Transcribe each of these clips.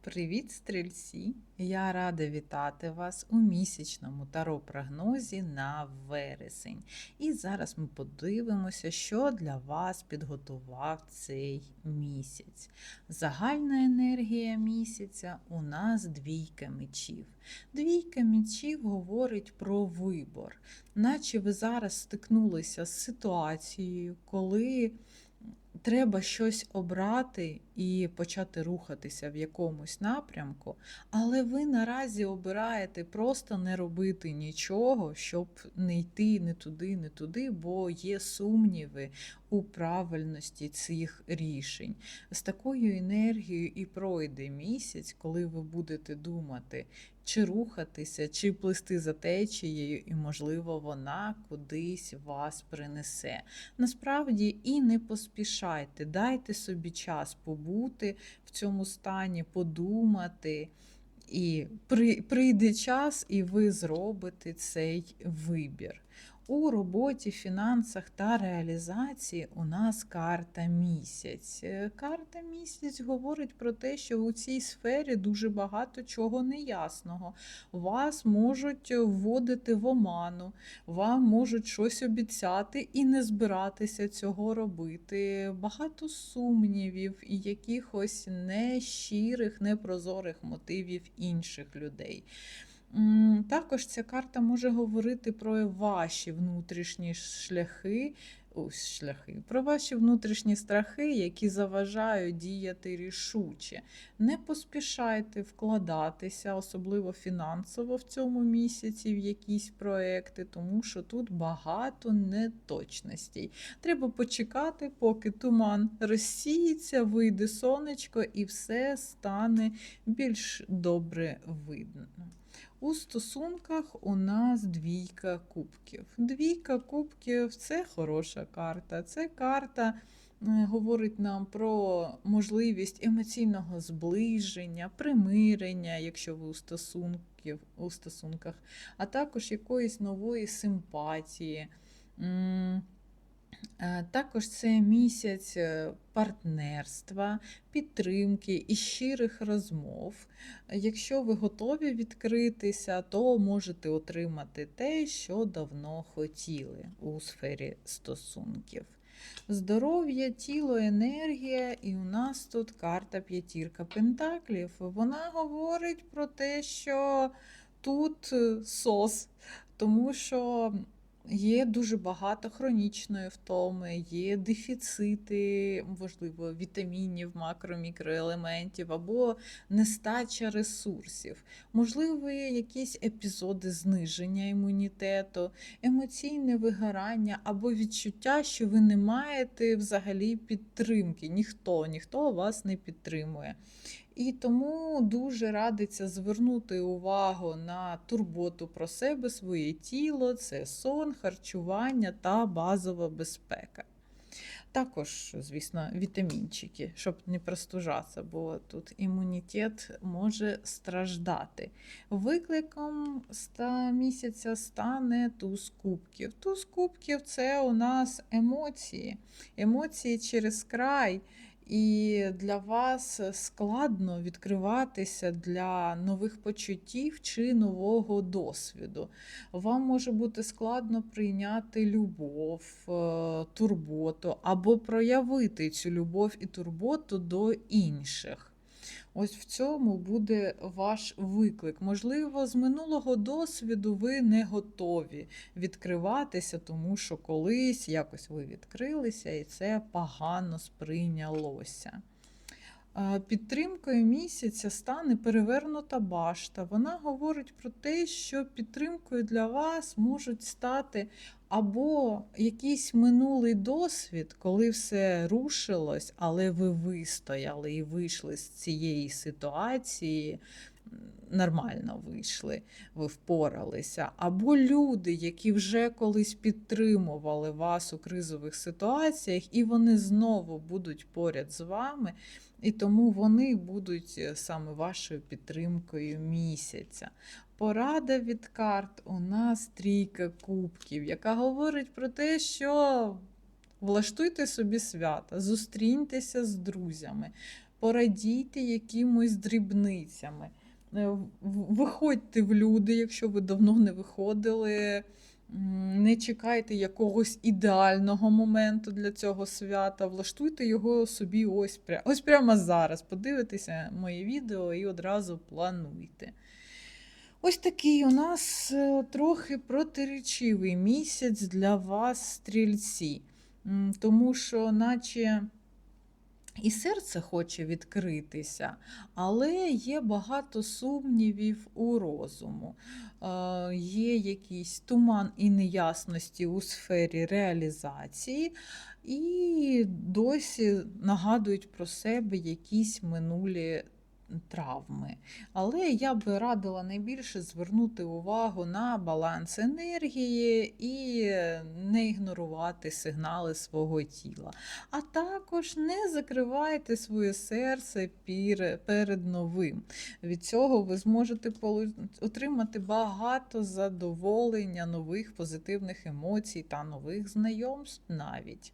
Привіт, стрільці! Я рада вітати вас у місячному таро-прогнозі на вересень. І зараз ми подивимося, що для вас підготував цей місяць. Загальна енергія місяця у нас двійка мечів. Двійка мечів говорить про вибор, наче ви зараз стикнулися з ситуацією, коли треба щось обрати і почати рухатися в якомусь напрямку, але ви наразі обираєте просто не робити нічого, щоб не йти не туди, не туди, бо є сумніви у правильності цих рішень. З такою енергією і пройде місяць, коли ви будете думати, чи рухатися, чи плисти за течією, і, можливо, вона кудись вас принесе. Насправді і не поспішайте, дайте собі час побути в цьому стані, подумати. І при- прийде час, і ви зробите цей вибір. У роботі, фінансах та реалізації у нас карта місяць. Е, Карта місяць говорить про те, що у цій сфері дуже багато чого неясного. Вас можуть вводити в оману, вам можуть щось обіцяти і не збиратися цього робити. Багато сумнівів і якихось нещирих, непрозорих мотивів інших людей. Також ця карта може говорити про ваші внутрішні шляхи, ось шляхи, про ваші внутрішні страхи, які заважають діяти рішуче. Не поспішайте вкладатися, особливо фінансово в цьому місяці, в якісь проекти, тому що тут багато неточностей. Треба почекати, поки туман розсіється, вийде сонечко і все стане більш добре видно. У стосунках у нас двійка кубків. Двійка кубків це хороша карта. Це карта е, говорить нам про можливість емоційного зближення, примирення, якщо ви у, стосунків, у стосунках, а також якоїсь нової симпатії. Е, Також це місяць е, партнерства, підтримки і щирих розмов. Якщо ви готові відкритися, то можете отримати те, що давно хотіли у сфері стосунків. Здоров'я, тіло, енергія, і у нас тут карта п'ятірка пентаклів. Вона говорить про те, що тут е, сос, тому що Є дуже багато хронічної втоми, є дефіцити, можливо, вітамінів, макро, мікроелементів або нестача ресурсів. Можливо, якісь епізоди зниження імунітету, емоційне вигорання або відчуття, що ви не маєте взагалі підтримки. Ніхто, ніхто вас не підтримує. І тому дуже радиться звернути увагу на турботу про себе, своє тіло, це сон, харчування та базова безпека. Також, звісно, вітамінчики, щоб не простужатися, бо тут імунітет може страждати. Викликом місяця стане туз кубків. Туз кубків це у нас емоції, емоції через край. І для вас складно відкриватися для нових почуттів чи нового досвіду. Вам може бути складно прийняти любов, е, турботу або проявити цю любов і турботу до інших. Ось в цьому буде ваш виклик. Можливо, з минулого досвіду ви не готові відкриватися, тому що колись якось ви відкрилися і це погано сприйнялося. Підтримкою місяця стане перевернута башта. Вона говорить про те, що підтримкою для вас можуть стати або якийсь минулий досвід, коли все рушилось, але ви вистояли і вийшли з цієї ситуації. Нормально вийшли, ви впоралися, або люди, які вже колись підтримували вас у кризових ситуаціях, і вони знову будуть поряд з вами, і тому вони будуть е, саме вашою підтримкою місяця. Порада від карт у нас трійка кубків, яка говорить про те, що влаштуйте собі свята, зустріньтеся з друзями. порадійте якимось дрібницями. Е, Виходьте в люди, якщо ви давно не виходили. Не чекайте якогось ідеального моменту для цього свята. Влаштуйте його собі ось, пря- ось прямо зараз. Подивитеся моє відео і одразу плануйте. Ось такий у нас е, трохи протиречивий місяць для вас, стрільці. Тому що, наче і серце хоче відкритися, але є багато сумнівів у розуму. Е, Є якийсь туман і неясності у сфері реалізації, і досі нагадують про себе якісь минулі травми. Але я би радила найбільше звернути увагу на баланс енергії і не ігнорувати сигнали свого тіла. А також не закривайте своє серце перед новим. Від цього ви зможете отримати багато задоволення, нових позитивних емоцій та нових знайомств навіть.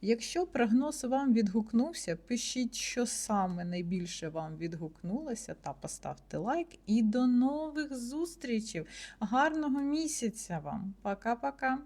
Якщо прогноз вам відгукнувся, пишіть, що саме найбільше вам відгукнулося, та поставте лайк. І до нових зустрічей! Гарного місяця вам! Пока-пока!